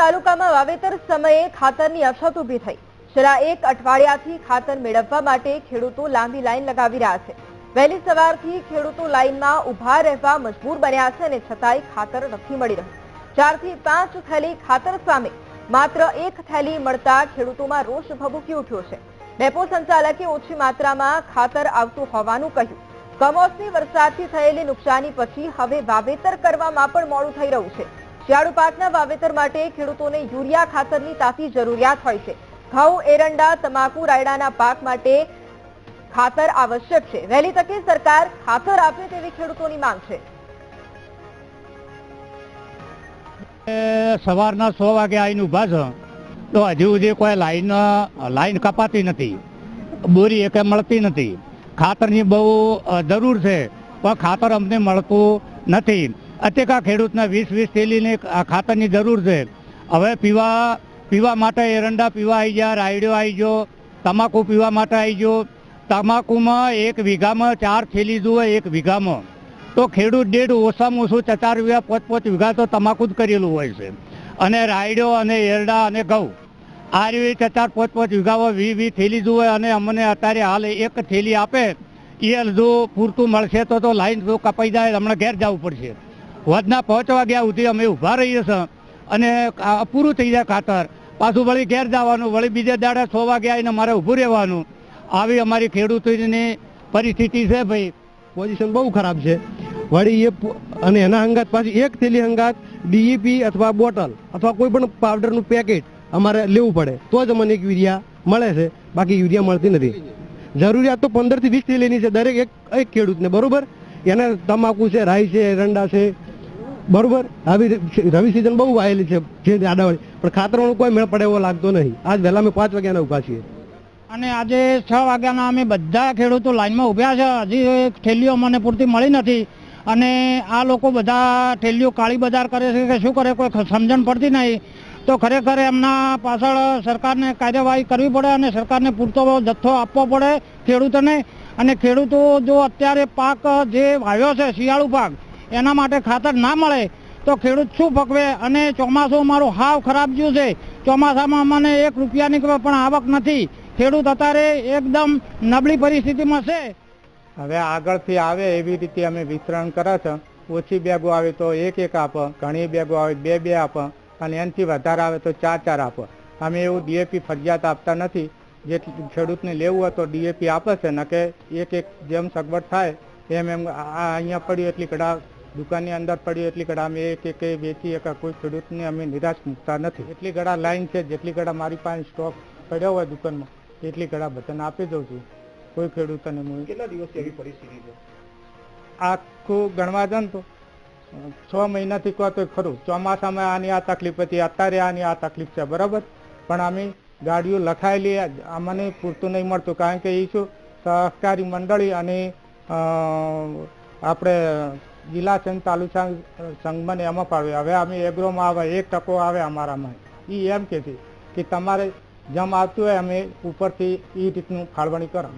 તાલુકામાં વાવેતર સમયે ખાતરની અછત ઊભી થઈ. છેલ્લા એક અઠવાડિયાથી ખાતર મેળવવા માટે ખેડૂતો લાંબી લાઈન લગાવી રહ્યા છે. વહેલી સવારથી ખેડૂતો લાઈનમાં ઊભા રહેવા મજબૂર બન્યા છે અને છતાંય ખાતર નથી મળી રહ્યું. ચારથી પાંચ થેલી ખાતર સામે માત્ર એક થેલી મળતા ખેડૂતોમાં રોષ ભભૂકી ઉઠ્યો છે. ડેપો સંચાલકે ઓછી માત્રામાં ખાતર આવતું હોવાનું કહ્યું. કમોસમી વરસાદથી થયેલી નુકસાની પછી હવે વાવેતર કરવામાં પણ મોડું થઈ રહ્યું છે. શિયાળુ પાકના વાવેતર માટે ખેડૂતોને યુરિયા ખાતરની તાતી જરૂરિયાત હોય છે. ઘઉં, એરંડા, તમાકુ, રાયડાના પાક માટે ખાતર આવશ્યક છે. વહેલી તકે સરકાર ખાતર આપે તેવી ખેડૂતોની માંગ છે. સવારના સો વાગે આવીને ઊભા છો, તો હજુ સુધી કોઈ લાઈન લાઈન કપાતી નથી. બોરી એકે મળતી નથી. ખાતરની બહુ જરૂર છે, પણ ખાતર અમને મળતું નથી. અત્યાર ખેડૂતને વીસ વીસ થેલીની ખાતરની જરૂર છે. હવે પીવા પીવા માટે એરંડા પીવા આવી ગયા, રાયડો આવી ગયો, તમાકુ પીવા માટે આવી ગયો. તમાકુમાં એક વીઘામાં ચાર થેલી જુએ, એક વીઘામાં. તો ખેડૂત ડેઢ ઓછામાં ઓછું ચાર વીઘા પાંચ પોચ વીઘા તો તમાકુ જ કરેલું હોય છે. અને રાયડો અને એરડા અને ઘઉં. આ રીતે ચાર પોચ પોચ વીઘામાં વી વી થેલી જુએ અને અમને અત્યારે હાલ એક થેલી આપે. એ જો પૂરતું મળશે તો તો લાઈન જો કપાઈ જાય, હમણાં ઘેર જવું પડશે. વધના પાંચ વાગ્યા સુધી અમે ઊભા રહીએ છીએ અને પૂરું થઈ જાય ખાતર. પાછું વળી ઘેર જવાનું, વળી બીજા દાડા છ વાગ્યા આવીને મારે ઊભું રહેવાનું. આવી અમારી ખેડૂતોની પરિસ્થિતિ છે ભાઈ. પોઝિશન બહુ ખરાબ છે. વળી એ અને એના અંગાત પાછી એક થેલી હંગાત ડીઈપી અથવા બોટલ અથવા કોઈ પણ પાવડરનું પેકેટ અમારે લેવું પડે. તો જ અમને એક યુરિયા મળે છે. બાકી યુરિયા મળતી નથી. જરૂરિયાત તો પંદરથી વીસ થેલીની છે. દરેક એક એક ખેડૂતને, બરોબર? એને તમાકુ છે, રાઈ છે, એરંડા છે બરોબર? આવી રવિ સિઝન બહુ વાયેલી છે, જે આડાવાળી પણ ખાતરનો કોઈ મેળ પડે એવો લાગતો નહીં. આજ વહેલા અમે પાંચ વાગ્યાના ઊભા છીએ. અને આજે છ વાગ્યાના અમે બધા ખેડૂતો લાઈનમાં ઊભ્યા છે. હજી ઠેલીઓ મને પૂરતી મળી નથી. અને આ લોકો બધા ઠેલીઓ કાળી બજાર કરે છે કે શું કરે, કોઈ સમજણ પડતી નહીં. તો ખરેખર એમના પાછળ સરકારને કાર્યવાહી કરવી પડે અને સરકારને પૂરતો જથ્થો આપવો પડે ખેડૂતોને. અને ખેડૂતો જો અત્યારે પાક જે વાવ્યો છે, શિયાળુ પાક એના માટે ખાતર ના મળે તો ખેડૂત શું પકવે અને ચોમાસું મારું હાવ ખરાબ જ્યું છે. ચોમાસામાં અમને એક રૂપિયાની પણ આવક નથી. ખેડૂત અત્યારે એકદમ નબળી પરિસ્થિતિમાં છે. હવે આગળથી આવે એવી રીતે અમે વિતરણ કરે છે. ઓછી બેગો આવે તો એક એક આપ, ઘણી બેગો આવે બે બે આપ, અને એનાથી વધારે આવે તો ચાર ચાર આપ. અમે એવું ડીએપી ફરજિયાત આપતા નથી. જે ખેડૂતને લેવું હોય તો ડીએપી આપે છે ન કે એક એક જેમ સગવડ થાય, એમ એમ આ અહીંયા પડ્યું એટલી કડા દુકાનની અંદર પડ્યું એટલી કડા અમે એક એક વેચી એક કોઈ ખેડૂતને અમે નિરાશ મૂકતા નથી. એટલી ગળા લાઈન છે જેટલી ગળા મારી પાસે સ્ટોક પડ્યો હોય દુકાનમાં એટલી ગળા બધાને આપી દઉં છું. કોઈ ખેડૂતને હું કેટલા દિવસથી એવી પરિસ્થિતિ છે? આખું ગણવા જાય ને તો છ મહિનાથી કહો તો ખરું. ચોમાસામાં આની આ તકલીફ હતી અત્યારે આની આ તકલીફ છે બરાબર? પણ અમે ગાડીઓ લખાયેલી અમને પૂરતું નહીં મળતું કારણ કે એ શું સહકારી મંડળી અને આપણે સંઘ તાલુકા સંઘમાં એમાં પાડવે હવે અમે એગ્રોમાં આવે, એક ટકો આવે અમારામાં. એ એમ કે છે કે તમારે જેમ આવતું હોય અમે ઉપરથી એ રીતનું ફાળવણી કરો.